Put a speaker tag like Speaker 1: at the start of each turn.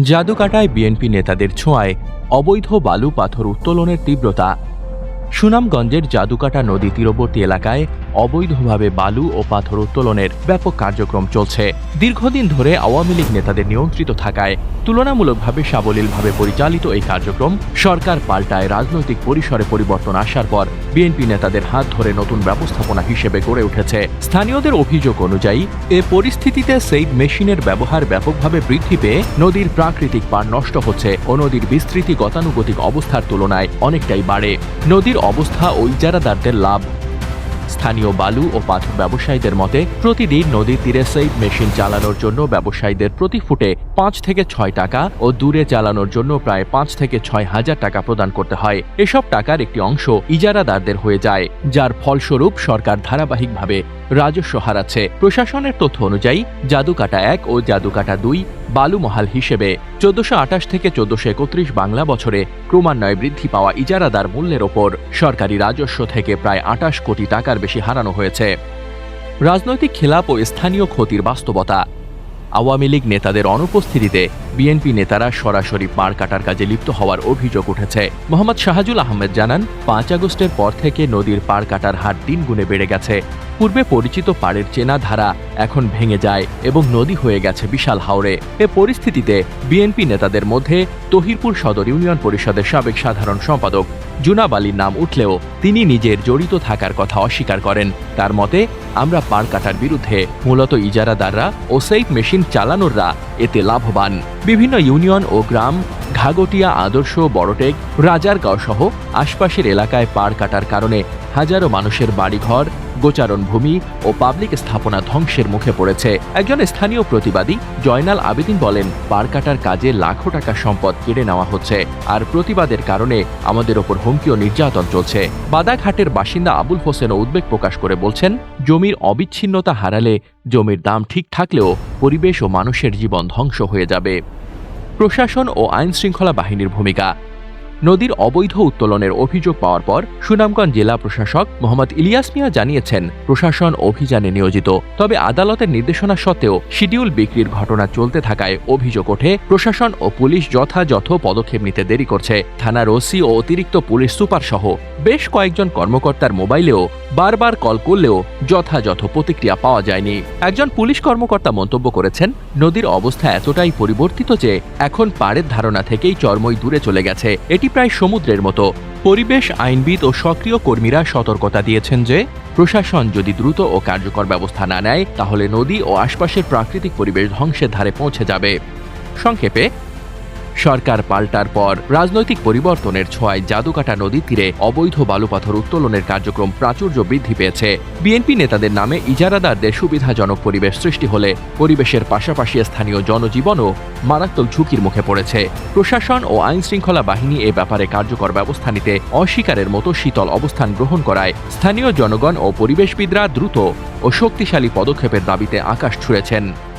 Speaker 1: জাদুকাটায় BNP নেতাদের ছোঁয়ায় অবৈধ বালু পাথর উত্তোলনের তীব্রতা সুনামগঞ্জের জাদুকাটা নদী তীরবর্তী এলাকায় অবৈধভাবে বালু ও পাথর উত্তোলনের ব্যাপক কার্যক্রম চলছে। দীর্ঘদিন ধরে আওয়ামী লীগ নেতাদের নিয়ন্ত্রিত থাকায় তুলনামূলকভাবে সাবলীলভাবে পরিচালিত এই কার্যক্রম সরকার পাল্টায় রাজনৈতিক পরিসরে পরিবর্তন আসার পর বিএনপি নেতাদের হাত ধরে নতুন ব্যবস্থাপনা হিসেবে গড়ে উঠেছে। স্থানীয়দের অভিযোগ অনুযায়ী, এ পরিস্থিতিতে সেই মেশিনের ব্যবহার ব্যাপকভাবে বৃদ্ধি পেয়ে নদীর প্রাকৃতিক পার নষ্ট হচ্ছে ও নদীর বিস্তৃতি গতানুগতিক অবস্থার তুলনায় অনেকটাই বাড়ে। নদীর অবস্থা ওই ইজারাদারদের লাভ। স্থানীয় বালু ও পাথর ব্যবসায়ীদের মতে, প্রতিদিন নদীর তীরে সেইড মেশিন চালানোর জন্য ব্যবসায়ীদের প্রতি ফুটে পাঁচ থেকে ছয় টাকা ও দূরে চালানোর জন্য প্রায় পাঁচ থেকে ছয় হাজার টাকা প্রদান করতে হয়। এসব টাকার একটি অংশ ইজারাদারদের হয়ে যায়, যার ফলস্বরূপ সরকার ধারাবাহিকভাবে রাজস্ব হারাচ্ছে। প্রশাসনের তথ্য অনুযায়ী, জাদুকাটা এক ও জাদুকাটা দুই বালুমহাল হিসেবে চোদ্দশো আটাশ থেকে চোদ্দশো একত্রিশ বাংলা বছরে ক্রমান্বয়ে বৃদ্ধি পাওয়া ইজারাদার মূল্যের ওপর সরকারি রাজস্ব থেকে প্রায় আটাশ কোটি টাকার বেশি হারানো হয়েছে। রাজনৈতিক খেলাপ ও স্থানীয় ক্ষতির বাস্তবতা আওয়ামী লীগ নেতাদের অনুপস্থিতিতে বিএনপি নেতারা সরাসরি পাড় কাটার কাজে লিপ্ত হওয়ার অভিযোগ উঠেছে। মোহাম্মদ শাহাজুল আহমেদ জানান, পাঁচ আগস্টের পর থেকে নদীর পাড় কাটার হার তিন গুণে বেড়ে গেছে। পূর্বে পরিচিত পাড়ের চেনা ধারা এখন ভেঙে যায় এবং নদী হয়ে গেছে বিশাল হাওড়ে এ পরিস্থিতিতে বিএনপি নেতাদের মধ্যে তহিরপুর সদর ইউনিয়ন পরিষদের সাবেক সাধারণ সম্পাদক জুনাব আলীর নাম উঠলেও তিনি নিজের জড়িত থাকার কথা অস্বীকার করেন। তার মতে, আমরা পার কাটার বিরুদ্ধে মূলত ইজারাদাররা ও সেইফ মেশিন চালানোররা এতে লাভবান। বিভিন্ন ইউনিয়ন ও গ্রাম ঘাগটিয়া আদর্শ, বড়টেক রাজারগাঁও সহ আশপাশের এলাকায় পার কাটার কারণে হাজারো মানুষের বাড়িঘর গোচারণ ভূমি ও পাবলিক স্থাপনা ধ্বংসের মুখে পড়েছে। একজন স্থানীয় প্রতিবাদী জয়নাল আবেদিন বলেন, পার কাটার কাজে লাখো টাকা সম্পদ কেড়ে নেওয়া হচ্ছে আর প্রতিবাদের কারণে আমাদের ওপর হুমকি ও নির্যাতন চলছে। বাদাঘাটের বাসিন্দা আবুল হোসেনও উদ্বেগ প্রকাশ করে বলছেন, জমির অবিচ্ছিন্নতা হারালে জমির দাম ঠিক থাকলেও পরিবেশ ও মানুষের জীবন ধ্বংস হয়ে যাবে। প্রশাসন ও আইন শৃঙ্খলা বাহিনীর ভূমিকা নদীর অবৈধ উত্তোলনের অভিযোগ পাওয়ার পর সুনামগঞ্জ জেলা প্রশাসক মোহাম্মদ ইলিয়াস মিয়া জানিয়েছেন, প্রশাসন অভিযানে নিয়োজিত। তবে আদালতের নির্দেশনা সত্ত্বেও শিডিউল বিক্রির ঘটনা চলতে থাকায় অভিযোগ ওঠে, প্রশাসন ও পুলিশ যথাযথ পদক্ষেপ নিতে দেরি করছে। থানার ওসি ও অতিরিক্ত পুলিশ সুপার সহ বেশ কয়েকজন কর্মকর্তার মোবাইলেও বারবার কল করলেও যথাযথ প্রতিক্রিয়া পাওয়া যায়নি। একজন পুলিশ কর্মকর্তা মন্তব্য করেছেন, নদীর অবস্থা এতটাই পরিবর্তিত যে এখন পাড়ের ধারণা থেকেই চরমই দূরে চলে গেছে। এটি প্রায় সমুদ্রের মতো। পরিবেশ আইনবিদ ও সক্রিয় কর্মীরা সতর্কতা দিয়েছেন যে, প্রশাসন যদি দ্রুত ও কার্যকর ব্যবস্থা না নেয়, তাহলে নদী ও আশপাশের প্রাকৃতিক পরিবেশ ধ্বংসের ধারে পৌঁছে যাবে। সংক্ষেপে সরকার পাল্টার পর রাজনৈতিক পরিবর্তনের ছোঁয়ায় জাদুকাটা নদীর তীরে অবৈধ বালুপাথর উত্তোলনের কার্যক্রম প্রাচুর্য বৃদ্ধি পেয়েছে। বিএনপি নেতাদের নামে ইজারাদারদের সুবিধাজনক পরিবেশ সৃষ্টি হলে পরিবেশের পাশাপাশি স্থানীয় জনজীবনও মারাত্মক ঝুঁকির মুখে পড়েছে। প্রশাসন ও আইন শৃঙ্খলা বাহিনী এ ব্যাপারে কার্যকর ব্যবস্থা নিতে অস্বীকারের মতো শীতল অবস্থান গ্রহণ করায় স্থানীয় জনগণ ও পরিবেশবিদরা দ্রুত ও শক্তিশালী পদক্ষেপের দাবিতে আকাশ ছুঁড়েছেন।